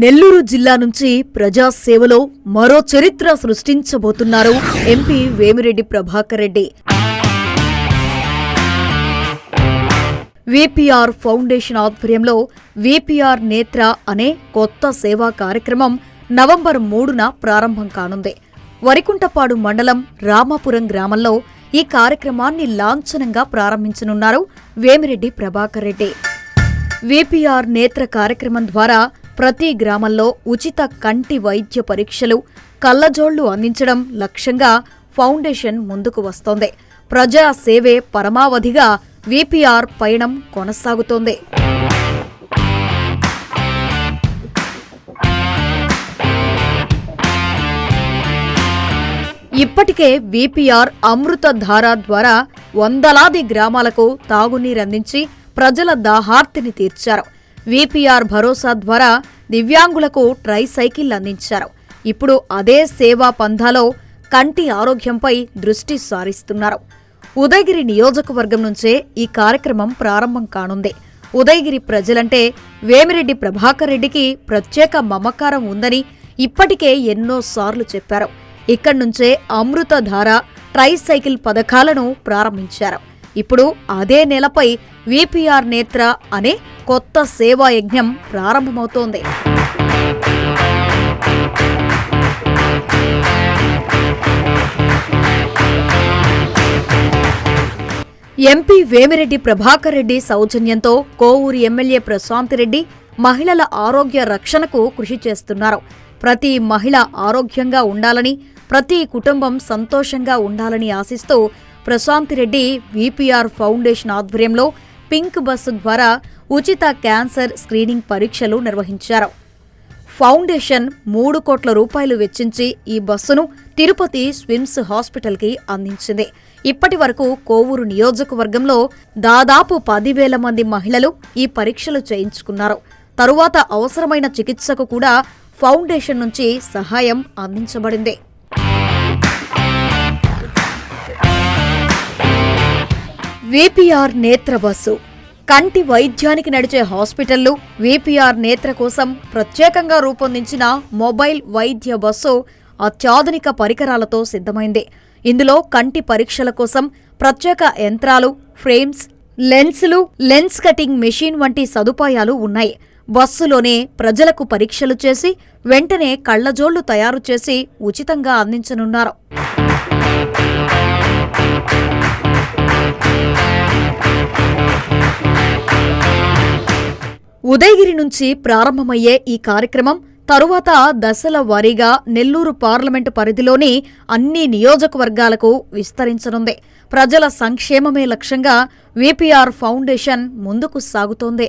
నెల్లూరు జిల్లా నుంచి ప్రజాసేవలో మరో చరిత్ర సృష్టించబోతున్నారు MP Vemireddy Prabhakar Reddy. VPR foundation ఆధ్వర్యంలో విపిఆర్ నేత్ర అనే కొత్త సేవా కార్యక్రమం నవంబర్ మూడున ప్రారంభం కానుంది. వరికుంటపాడు మండలం రామాపురం గ్రామంలో ఈ కార్యక్రమాన్ని లాంఛనంగా ప్రారంభించనున్నారు వేమిరెడ్డి ప్రభాకర్ రెడ్డి. విపిఆర్ నేత్ర కార్యక్రమం ద్వారా ప్రతి గ్రామంలో ఉచిత కంటి వైద్య పరీక్షలు కళ్ళజోళ్ళు అందించడం లక్ష్యంగా ఫౌండేషన్ ముందుకు వస్తోంది. ప్రజా సేవే పరమావధిగా విపిఆర్ పయనం కొనసాగుతోంది. ఇప్పటికే విపిఆర్ అమృతధార ద్వారా వందలాది గ్రామాలకు తాగునీరందించి ప్రజల దాహార్తిని తీర్చారు. విపిఆర్ భరోసా ద్వారా దివ్యాంగులకు ట్రై సైకిల్ అందించారు. ఇప్పుడు అదే సేవా పంధాలో కంటి ఆరోగ్యంపై దృష్టి సారిస్తున్నారు. ఉదయగిరి నియోజకవర్గం నుంచే ఈ కార్యక్రమం ప్రారంభం కానుంది. ఉదయగిరి ప్రజలంటే వేమిరెడ్డి ప్రభాకర్ రెడ్డికి ప్రత్యేక మమకారం ఉందని ఇప్పటికే ఎన్నోసార్లు చెప్పారు. ఇక్కడి నుంచే అమృతధార ట్రై సైకిల్ పథకాలను ప్రారంభించారు. ఇప్పుడు అదే నెలపై విపిఆర్ నేత్ర అనే కొత్త సేవా యజ్ఞం ప్రారంభమవుతోంది. ఎంపీ వేమిరెడ్డి ప్రభాకర్ రెడ్డి సౌజన్యంతో కోవూరు ఎమ్మెల్యే ప్రశాంతిరెడ్డి మహిళల ఆరోగ్య రక్షణకు కృషి చేస్తున్నారు. ప్రతి మహిళ ఆరోగ్యంగా ఉండాలని ప్రతి కుటుంబం సంతోషంగా ఉండాలని ఆశిస్తూ ప్రశాంత్ రెడ్డి విపిఆర్ ఫౌండేషన్ ఆధ్వర్యంలో పింక్ బస్సు ద్వారా ఉచిత క్యాన్సర్ స్క్రీనింగ్ పరీక్షలు నిర్వహించారు. ఫౌండేషన్ మూడు కోట్ల రూపాయలు వెచ్చించి ఈ బస్సును తిరుపతి స్విమ్స్ హాస్పిటల్కి అందించింది. ఇప్పటి వరకు కోవూరు నియోజకవర్గంలో దాదాపు పదివేల మంది మహిళలు ఈ పరీక్షలు చేయించుకున్నారు. తరువాత అవసరమైన చికిత్సకు కూడా ఫౌండేషన్ నుంచి సహాయం అందించబడింది. విపిఆర్ నేత్ర బస్సు. కంటి వైద్యానికి నడిచే హాస్పిటళ్ళు విపిఆర్ నేత్ర కోసం ప్రత్యేకంగా రూపొందించిన మొబైల్ వైద్య బస్సు అత్యాధునిక పరికరాలతో సిద్ధమైంది. ఇందులో కంటి పరీక్షల కోసం ప్రత్యేక యంత్రాలు ఫ్రేమ్స్ లెన్సులు లెన్స్ కటింగ్ మెషిన్ వంటి సదుపాయాలు ఉన్నాయి. బస్సులోనే ప్రజలకు పరీక్షలు చేసి వెంటనే కళ్ళజోళ్ళు తయారు చేసి ఉచితంగా అందించనున్నారు. ఉదయగిరి నుంచి ప్రారంభమయ్యే ఈ కార్యక్రమం తరువాత దశల వారీగా నెల్లూరు పార్లమెంటు పరిధిలోని అన్ని నియోజకవర్గాలకు విస్తరించనుంది. ప్రజల సంక్షేమమే లక్ష్యంగా విపిఆర్ ఫౌండేషన్ ముందుకు సాగుతోంది.